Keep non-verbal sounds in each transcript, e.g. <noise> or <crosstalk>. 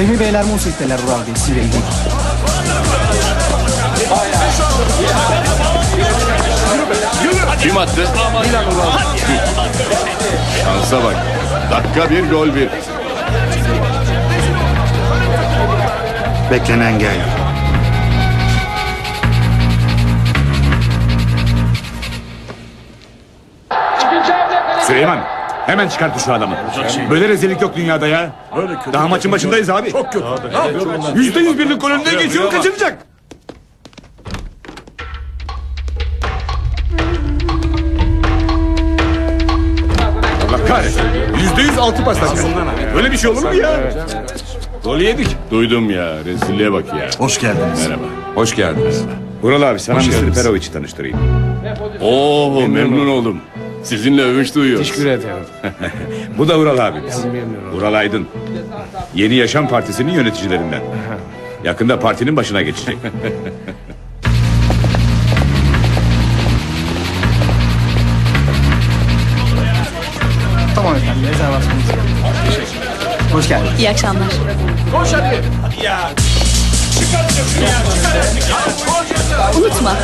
Fehmi Beyler Munsit'teler Vural Bey sizinle ilgili. Kim attı? Şansa bak. Dakika bir gol bir. Beklenen geldi. Süleyman hemen çıkart şu adamı. Böyle rezillik yok dünyada ya. Daha maçın başındayız abi. Çok kötü. Yüzde yüz birlik gol önüne geçiyor kaçıracak. Allah kahretsin. Yüzde yüz altı paslaşma. Böyle bir şey olur mu ya? Gol yedik. Duydum ya. Rezilliğe bak ya. Hoş geldiniz. Merhaba. Hoş geldiniz. Vural abi sana Mr. Perovic'i tanıştırayım. Oo memnun oldum. Sizinle övünç duyuyoruz. Teşekkür ederim. <laughs> Bu da Vural abimiz. Vural Aydın. Yeni Yaşam Partisi'nin yöneticilerinden. Yakında partinin başına geçecek. <laughs> Tamam efendim rezervasyonunuz. Hoş geldiniz. İyi akşamlar. Unutma.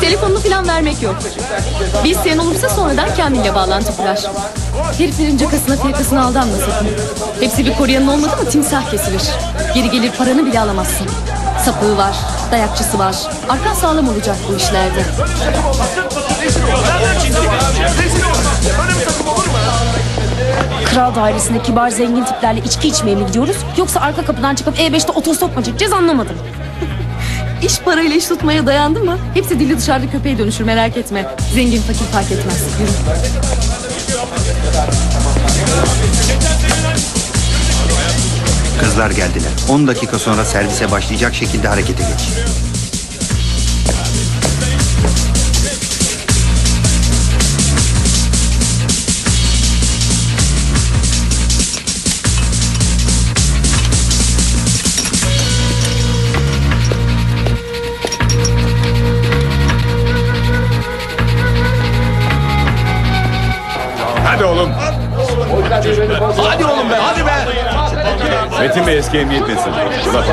Telefonunu falan vermek yok. Bir isteyen olursa sonradan Kamil'le bağlantı kurar. Heriflerin cakasına firkasına aldanma sakın. Hepsi bir koruyanın olmadı mı timsah kesilir. Geri gelir paranı bile alamazsın. Sapığı var, dayakçısı var. Arkan sağlam olacak bu işlerde. Kral dairesinde kibar zengin tiplerle içki içmeye mi gidiyoruz? Yoksa arka kapıdan çıkıp E5'te otostop mu çekeceğiz anlamadım. <laughs> İş parayla iş tutmaya dayandı mı? Hepsi dili dışarıda köpeğe dönüşür merak etme. Zengin fakir fark etmez. Yürü. Kızlar geldiler. 10 dakika sonra servise başlayacak şekilde harekete geç. Metin Bey eski emniyet laf var. Allah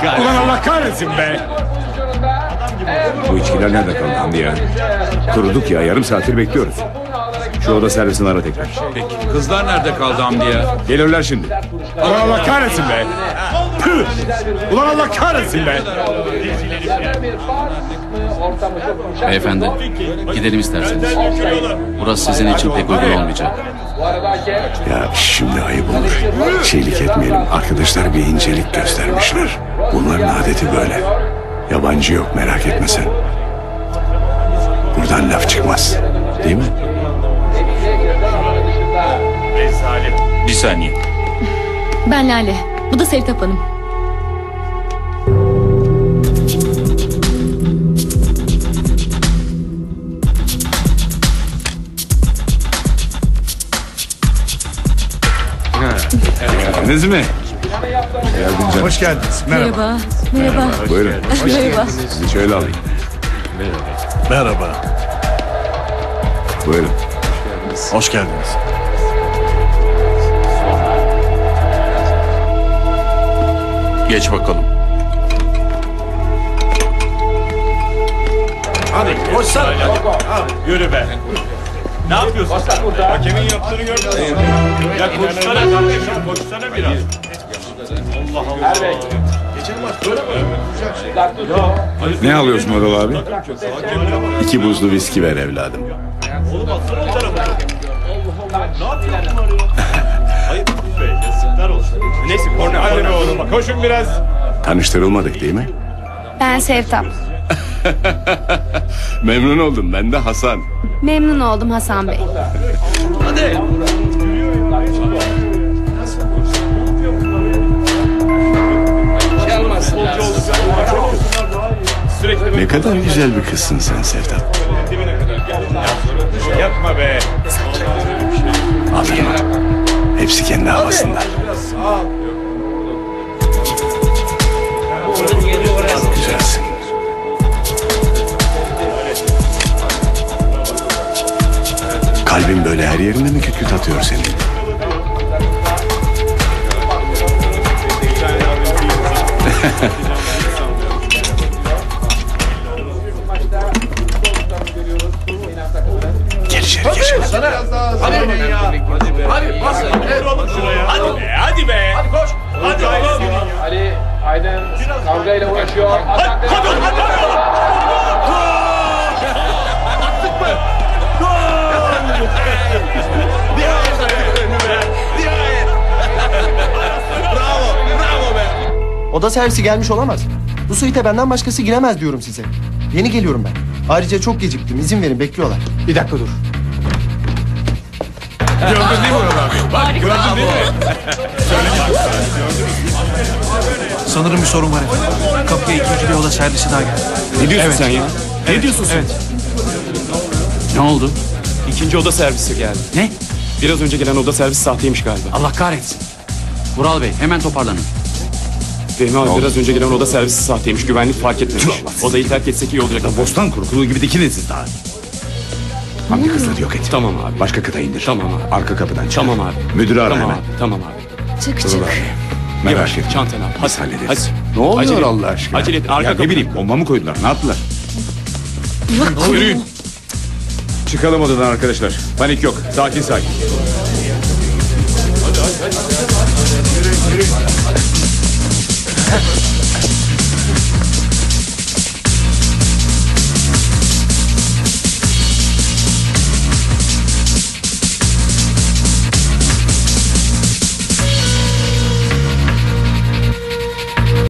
kahretsin. Ulan Allah kahretsin be. Bu içkiler nerede kaldı Hamdi ya? Kuruduk ya yarım saattir bekliyoruz. Şu oda servisini ara tekrar. Kızlar nerede kaldı Hamdi ya? Gelirler şimdi. Ulan Allah kahretsin be. Püh! Ulan Allah kahretsin be. Beyefendi, gidelim isterseniz. Burası sizin için pek uygun olmayacak. Ya şimdi ayıp olur. Şeylik etmeyelim. Arkadaşlar bir incelik göstermişler. Bunların adeti böyle. Yabancı yok merak etme sen. Buradan laf çıkmaz. Değil mi? Bir saniye. Ben Lale. Bu da Sevtap Hanım. Geldiniz mi? Geldin canım. Hoş geldiniz. Merhaba. Merhaba. Buyurun. Merhaba. Sizi şöyle alayım. Merhaba. Buyurun. Hoş geldiniz. Geç bakalım. Hadi koşsana. Hadi, yürü be. Ne yapıyorsun? Hakemin yaptığını gördün mü? Ya koşsana kardeşim koşsana biraz. Allah Allah. Ne alıyorsun Odal abi? İki buzlu viski ver evladım. Oğlum atsana o tarafa. Ne yapıyorsun bunlar ya? Ayıp be yazıklar olsun. Neyse korna. Hadi be oğlum bak koşun biraz. Tanıştırılmadık değil mi? Ben Sevtap. <laughs> Memnun oldum. Ben de Hasan. Memnun oldum Hasan Bey. Ne kadar güzel bir kızsın sen Sevdat. Yapma be. Aferin. Hepsi kendi havasında. Kalbin böyle her yerinde mi küt küt atıyor senin? Gel içeri gir. Hadi be. Hadi bas. Hadi Oda servisi gelmiş olamaz. Bu suite benden başkası giremez diyorum size. Yeni geliyorum ben. Ayrıca çok geciktim. İzin verin bekliyorlar. Bir dakika dur. Gördün değil mi Ural abi? Bak gördün değil mi? Sanırım bir sorun var efendim. Kapıya ikinci bir oda servisi daha geldi. Ne diyorsun sen ya? Ne diyorsun sen? Evet. Ne oldu? İkinci oda servisi geldi. Ne? Biraz önce gelen oda servisi sahteymiş galiba. Allah kahretsin. Vural Bey hemen toparlanın. Fehmi abi biraz önce gelen oda servisi sahteymiş. Güvenlik fark etmemiş. Odayı terk etsek iyi olacak. Bostan kurkuluğu gibi dikilin siz daha. Hamdi kızları yok et. Tamam abi. Başka kıta indir. Tamam abi. Arka kapıdan çıkar. Tamam abi. Müdürü ara Tamam hemen. abi. Tamam abi. Çık çık. Merak etme. Çantanı al. Biz Hadi. hallederiz. Hadi. Ne oluyor Acele et. Allah aşkına? Acele et. Arka ya ne kapı. bileyim bomba mı koydular? Ne yaptılar? Yürüyün. Çıkalım odadan arkadaşlar. Panik yok. Sakin sakin. September.